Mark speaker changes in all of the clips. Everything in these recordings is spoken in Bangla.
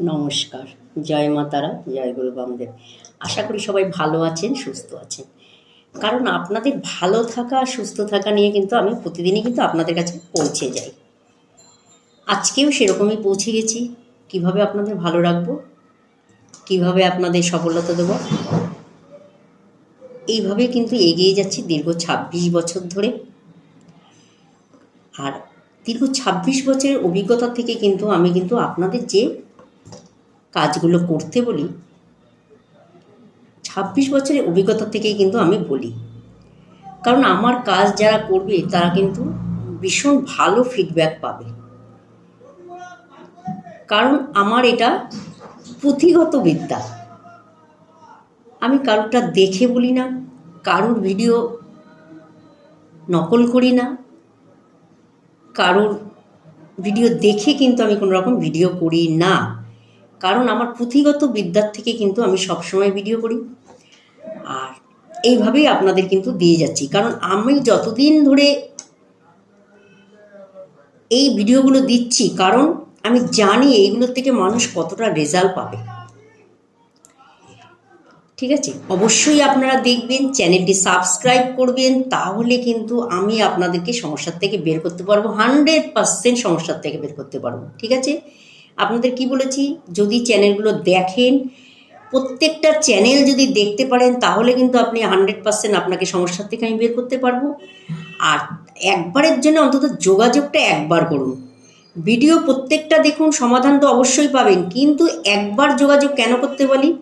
Speaker 1: নমস্কার। জয় মা তারা, জয় গুরু বামদেব। আশা করি সবাই ভালো আছেন, সুস্থ আছেন। কারণ আপনাদের ভালো থাকা, সুস্থ থাকা নিয়ে কিন্তু আমি প্রতিদিনই কিন্তু আপনাদের কাছে পৌঁছে যাই। আজকেও সেরকমই পৌঁছে গেছি। কীভাবে আপনাদের ভালো রাখব? কীভাবে আপনাদের সফলতা দেবো? এইভাবে কিন্তু এগিয়ে যাচ্ছি দীর্ঘ ছাব্বিশ বছর ধরে। আর দীর্ঘ ছাব্বিশ বছরের অভিজ্ঞতা থেকে কিন্তু আমি কিন্তু আপনাদের যে কাজগুলো করতে বলি, ছাব্বিশ বছরের অভিজ্ঞতা থেকেই কিন্তু আমি বলি। কারণ আমার কাজ যারা করবে, তারা কিন্তু ভীষণ ভালো ফিডব্যাক পাবে। কারণ আমার এটা পুঁথিগত বিদ্যা। আমি কারোরটা দেখে বলি না, কারোর ভিডিও নকল করি না, কারোর ভিডিও দেখে কিন্তু আমি কোনো রকম ভিডিও করি না। কারণ আমার পুঁথিগত বিদ্যার থেকে কিন্তু আমি সবসময় ভিডিও করি। আর এইভাবেই আপনাদের কিন্তু দিয়ে যাচ্ছি। কারণ আমি যতদিন ধরে এই ভিডিওগুলো দিচ্ছি, কারণ আমি জানি এইগুলোর থেকে মানুষ কতটা রেজাল্ট পাবে। ঠিক আছে? অবশ্যই আপনারা দেখবেন চ্যানেলটি সাবস্ক্রাইব করবেন, তাহলে কিন্তু আমি আপনাদেরকে সমস্যার থেকে বের করতে পারব হান্ড্রেড পার্সেন্ট সমস্যার থেকে বের করতে পারব। ঠিক আছে? আপনাদের কি বলেছি? যদি চ্যানেলগুলো দেখেন, প্রত্যেকটা চ্যানেল যদি দেখতে পারেন, তাহলে কিন্তু আপনি হান্ড্রেড পার্সেন্ট আপনাকে সমস্যার থেকে আমি বের করতে পারব। আর একবারের জন্য অন্তত যোগাযোগটা একবার করুন। ভিডিও প্রত্যেকটা দেখুন, সমাধান তো অবশ্যই পাবেন, কিন্তু একবার যোগাযোগ কেন করতে বলি?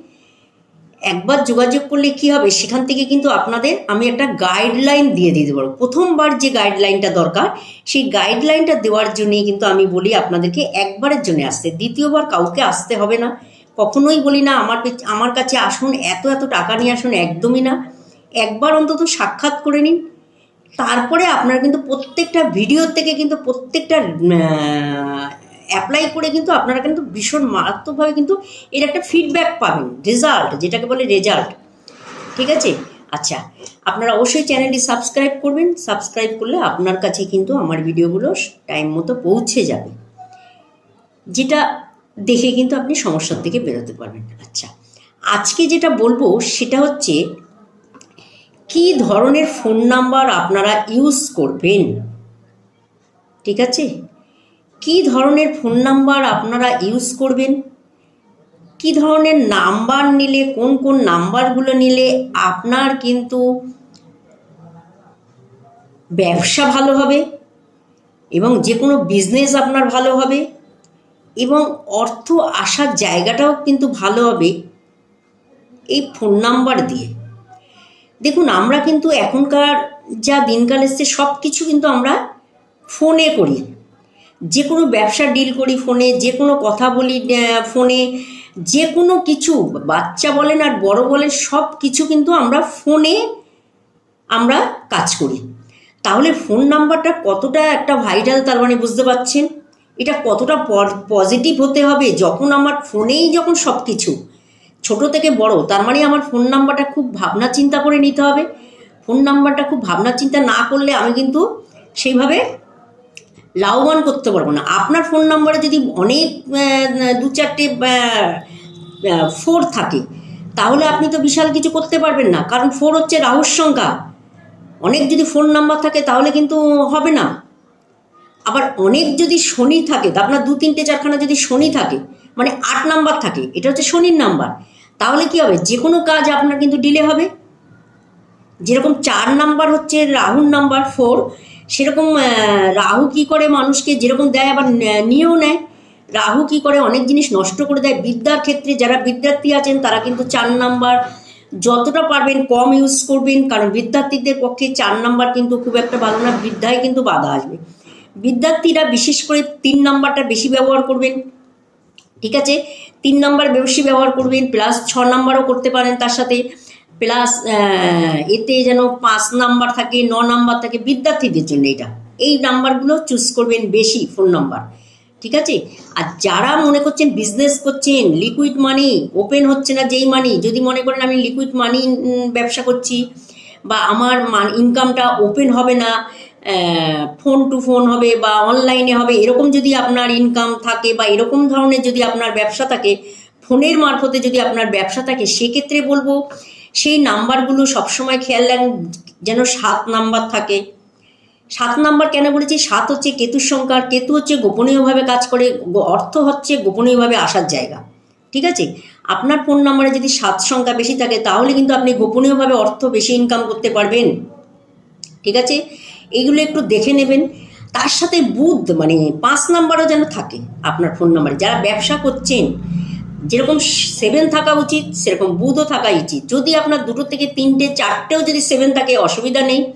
Speaker 1: একবার যোগাযোগ করলে কি হবে? সেখান থেকে কিন্তু আপনাদের আমি একটা গাইডলাইন দিয়ে দিতে পারব প্রথমবার যে গাইডলাইনটা দরকার, সেই গাইডলাইনটা দেওয়ার জন্যই কিন্তু আমি বলি আপনাদেরকে একবারের জন্য আসতে। দ্বিতীয়বার কাউকে আসতে হবে না। কখনোই বলি না, আমার আমার কাছে আসুন, এত এত টাকা নিয়ে আসুন, একদমই না। একবার অন্তত সাক্ষাৎ করে নিন। তারপরে আপনারা কিন্তু প্রত্যেকটা ভিডিও থেকে কিন্তু প্রত্যেকটা অ্যাপ্লাই করে কিন্তু আপনারা কিন্তু ভীষণ মারাত্মকভাবে কিন্তু এর একটা ফিডব্যাক পাবেন রেজাল্ট যেটাকে বলে রেজাল্ট ঠিক আছে? আচ্ছা আপনারা অবশ্যই চ্যানেলটি সাবস্ক্রাইব করবেন সাবস্ক্রাইব করলে আপনার কাছে কিন্তু আমার ভিডিওগুলো টাইম মতো পৌঁছে যাবে, যেটা দেখে কিন্তু আপনি সমস্যার থেকে বেরোতে পারবেন। আচ্ছা আজকে যেটা বলব সেটা হচ্ছে, কি ধরনের ফোন নাম্বার আপনারা ইউজ করবেন? ঠিক আছে? কি ধরনের ফোন নাম্বার আপনারা ইউজ করবেন? কি ধরনের নাম্বার নিলে, কোন কোন নাম্বারগুলো নিলে আপনার কিন্তু ব্যবসা ভালো হবে এবং যে কোনো বিজনেস আপনার ভালো হবে এবং অর্থ আসার জায়গাটাও কিন্তু ভালো হবে এই ফোন নাম্বার দিয়ে। দেখুন, আমরা কিন্তু এখনকার যা দিনকাল এসছে সব কিছু কিন্তু আমরা ফোনে করি। যে কোনো ব্যবসা ডিল করি ফোনে যে কোনো কথা বলি ফোনে যে কোনো কিছু, বাচ্চা বলেন আর বড় বলেন সব কিছু কিন্তু আমরা ফোনে আমরা কাজ করি। তাহলে ফোন নাম্বারটা কতটা একটা ভাইরাল তার মানে বুঝতে পারছেন? এটা কতটা পজিটিভ হতে হবে যখন আমার ফোনেই যখন সব কিছু, ছোটো থেকে বড়, তার মানে আমার ফোন নাম্বারটা খুব ভাবনা চিন্তা করে নিতে হবে। ফোন নাম্বারটা খুব ভাবনা চিন্তা না করলে আমি কিন্তু সেইভাবে লাভবান করতে পারব না। আপনার ফোন নাম্বারে যদি অনেক দু চারটে ফোর থাকে, তাহলে আপনি তো বিশাল কিছু করতে পারবেন না। কারণ ফোর হচ্ছে রাহুর সংখ্যা। অনেক যদি ফোন নাম্বার থাকে, তাহলে কিন্তু হবে না। আবার অনেক যদি শনি থাকে আপনার দু, তিনটে, চারখানা যদি শনি থাকে মানে আট নাম্বার থাকে, এটা হচ্ছে শনির নাম্বার তাহলে কি হবে? যে কোনো কাজ আপনার কিন্তু ডিলে হবে। যেরকম চার নাম্বার হচ্ছে রাহুর নাম্বার ফোর সেরকম রাহু কি করে মানুষকে যেরকম দেয় আবার নিয়েও নেয়। রাহু কি করে অনেক জিনিস নষ্ট করে দেয়। বিদ্যার ক্ষেত্রে যারা বিদ্যার্থী আছেন, তারা কিন্তু চার নাম্বার যতটা পারবেন কম ইউজ করবেন। কারণ বিদ্যার্থীদের পক্ষে চার নাম্বার কিন্তু খুব একটা ভালো না, বিদ্যায় কিন্তু বাধা আসবে। বিদ্যার্থীরা বিশেষ করে তিন নাম্বারটা বেশি ব্যবহার করবেন। ঠিক আছে? তিন নাম্বার বেশি ব্যবহার করবেন প্লাস ছ নাম্বারও করতে পারেন তার সাথে। প্লাস এতে যেন পাঁচ নাম্বার থাকে, ন নাম্বার থাকে, বিদ্যার্থীদের জন্য এটা। এই নাম্বারগুলো চুজ করবেন বেশি ফোন নাম্বার ঠিক আছে? আর যারা মনে করছেন বিজনেস করছেন লিকুইড মানি ওপেন হচ্ছে না যেই মানি যদি মনে করেন আমি লিকুইড মানি ব্যবসা করছি, বা আমার মান ইনকামটা ওপেন হবে না ফোন টু ফোন হবে বা অনলাইনে হবে, এরকম যদি আপনার ইনকাম থাকে বা এরকম ধরনের যদি আপনার ব্যবসা থাকে ফোনের মারফতে যদি আপনার ব্যবসা থাকে, সেক্ষেত্রে বলব সেই নাম্বারগুলো সবসময় খেয়াল রাখুন, যেন সাত নাম্বার থাকে। সাত নাম্বার কেন বলেছি? সাত হচ্ছে কেতুর সংখ্যা কেতু হচ্ছে গোপনীয়ভাবে কাজ করে অর্থ হচ্ছে গোপনীয়ভাবে আসার জায়গা। ঠিক আছে? আপনার ফোন নাম্বারে যদি সাত সংখ্যা বেশি থাকে, তাহলে কিন্তু আপনি গোপনীয়ভাবে অর্থ বেশি ইনকাম করতে পারবেন। ঠিক আছে? এইগুলো একটু দেখে নেবেন। তার সাথে বুধ মানে পাঁচ নাম্বারও যেন থাকে আপনার ফোন নাম্বারে। যারা ব্যবসা করছেন যেরকম সেভেন থাকা উচিত, সেরকম বুধও থাকা উচিত। যদি আপনার দুটো থেকে তিনটে, চারটেও যদি সেভেন থাকে, অসুবিধা নেই।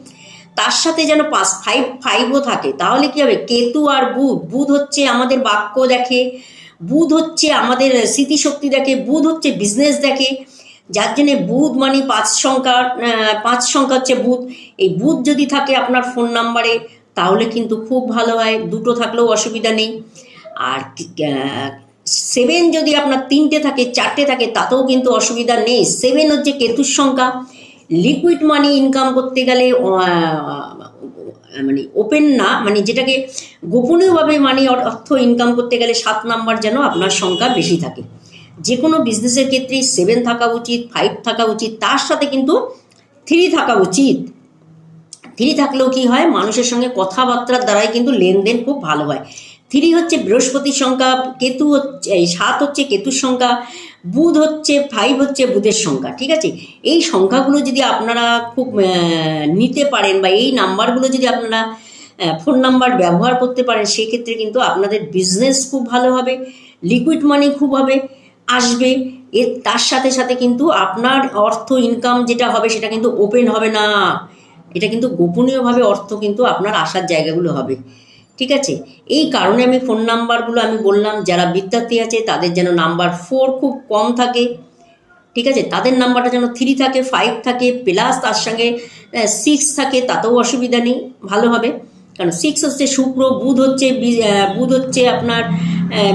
Speaker 1: তার সাথে যেন পাঁচ ফাইভ ফাইভও থাকে, তাহলে কি হবে? কেতু আর বুধ বুধ হচ্ছে আমাদের বাক্য দেখে, বুধ হচ্ছে আমাদের স্মৃতিশক্তি দেখে, বুধ হচ্ছে বিজনেস দেখে। যার জন্যে বুধ মানে পাঁচ সংখ্যা পাঁচ সংখ্যা হচ্ছে বুধ। এই বুধ যদি থাকে আপনার ফোন নাম্বারে তাহলে কিন্তু খুব ভালো হয়, দুটো থাকলেও অসুবিধা নেই। আর সেভেন যদি আপনার তিনটে থাকে, চারটে থাকে, তাতেও কিন্তু অসুবিধা নেই। সেভেন হচ্ছে কেতুর সংখ্যা। লিকুইড মানি ইনকাম করতে গেলে মানে ওপেন না মানে যেটাকে গোপনীয়ভাবে মানি অর্থ ইনকাম করতে গেলে সাত নাম্বার যেন আপনার সংখ্যা বেশি থাকে। যে কোনো বিজনেসের ক্ষেত্রে সেভেন থাকা উচিত ফাইভ থাকা উচিত, তার সাথে কিন্তু থ্রি থাকা উচিত। থ্রি থাকলেও কি হয়? মানুষের সঙ্গে কথাবার্তার দ্বারাই কিন্তু লেনদেন খুব ভালো হয়। থ্রি হচ্ছে বৃহস্পতির সংখ্যা, কেতু হচ্ছে সাত হচ্ছে কেতুর সংখ্যা, বুধ হচ্ছে ফাইভ হচ্ছে বুধের সংখ্যা, ঠিক আছে? এই সংখ্যাগুলো যদি আপনারা খুব নিতে পারেন বা এই নাম্বারগুলো যদি আপনারা ফোন নাম্বার ব্যবহার করতে পারেন, সেক্ষেত্রে কিন্তু আপনাদের বিজনেস খুব ভালো হবে লিকুইড মানি খুব হবে, আসবে। এর, তার সাথে সাথে কিন্তু আপনার অর্থ ইনকাম যেটা হবে, সেটা কিন্তু ওপেন হবে না। এটা কিন্তু গোপনীয়ভাবে অর্থ কিন্তু আপনার আসার জায়গাগুলো হবে। ঠিক আছে? এই কারণে আমি ফোন নাম্বারগুলো আমি বললাম, যারা বিদ্যার্থী আছে তাদের যেন নাম্বার ফোর খুব কম থাকে। ঠিক আছে? তাদের নাম্বারটা যেন থ্রি থাকে ফাইভ থাকে প্লাস তার সঙ্গে সিক্স থাকে, তাতেও অসুবিধা নেই, ভালো হবে। কারণ সিক্স হচ্ছে শুক্র, বুধ হচ্ছে বুধ হচ্ছে আপনার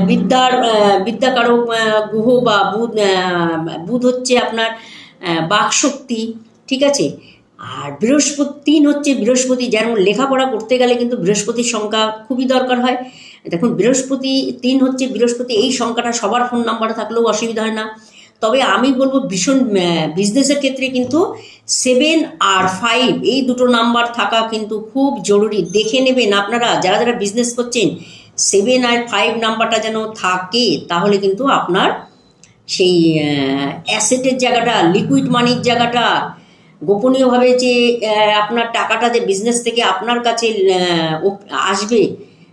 Speaker 1: বিদ্যার বিদ্যাকারক গ্রহ বা বুধ বুধ হচ্ছে আপনার বাকশক্তি। ঠিক আছে? আর বৃহস্পতি তিন হচ্ছে বৃহস্পতি যেমন লেখাপড়া করতে গেলে কিন্তু বৃহস্পতির সংখ্যা খুবই দরকার হয়। দেখুন, বৃহস্পতি তিন হচ্ছে বৃহস্পতি, এই সংখ্যাটা সবার ফোন নাম্বারে থাকলেও অসুবিধা হয় না। তবে আমি বলব ভীষণ বিজনেসের ক্ষেত্রে কিন্তু সেভেন আর ফাইভ এই দুটো নাম্বার থাকা কিন্তু খুব জরুরি। দেখে নেবেন আপনারা, যারা যারা বিজনেস করছেন সেভেন আর ফাইভ নাম্বারটা যেন থাকে, তাহলে কিন্তু আপনার সেই অ্যাসেটের জায়গাটা লিকুইড মানির জায়গাটা গোপনীয়ভাবে যে আপনার টাকাটা যে বিজনেস থেকে আপনার কাছে আসবে,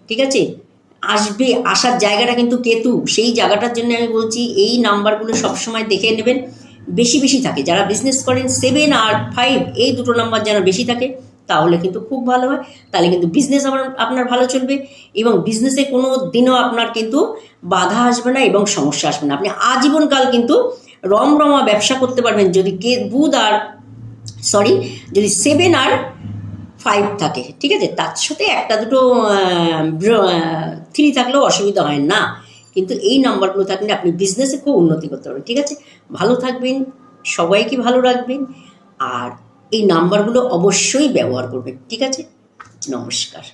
Speaker 1: ঠিক আছে? আসবে, আসার জায়গাটা কিন্তু কেতু। সেই জায়গাটার জন্য আমি বলছি, এই নাম্বারগুলো সবসময় দেখে নেবেন। বেশি বেশি থাকে। যারা বিজনেস করেন সেভেন আর ফাইভ এই দুটো নাম্বার যেন বেশি থাকে, তাহলে কিন্তু খুব ভালো হয়। তাহলে কিন্তু বিজনেস আমার, আপনার ভালো চলবে এবং বিজনেসে কোনো দিনও আপনার কিন্তু বাধা আসবে না এবং সমস্যা আসবে না। আপনি আজীবনকাল কিন্তু রমরমা ব্যবসা করতে পারবেন। যদি কে, বুধ আর সরি যদি সেভেন আর ফাইভ থাকে, ঠিক আছে? তার সাথে একটা দুটো থ্রি থাকলেও অসুবিধা হয় না। কিন্তু এই নাম্বারগুলো থাকলে আপনি বিজনেসে খুব উন্নতি করতে পারবেন, ঠিক আছে? ভালো থাকবেন, সবাইকে ভালো রাখবেন, আর এই নাম্বারগুলো অবশ্যই ব্যবহার করবেন, ঠিক আছে? নমস্কার।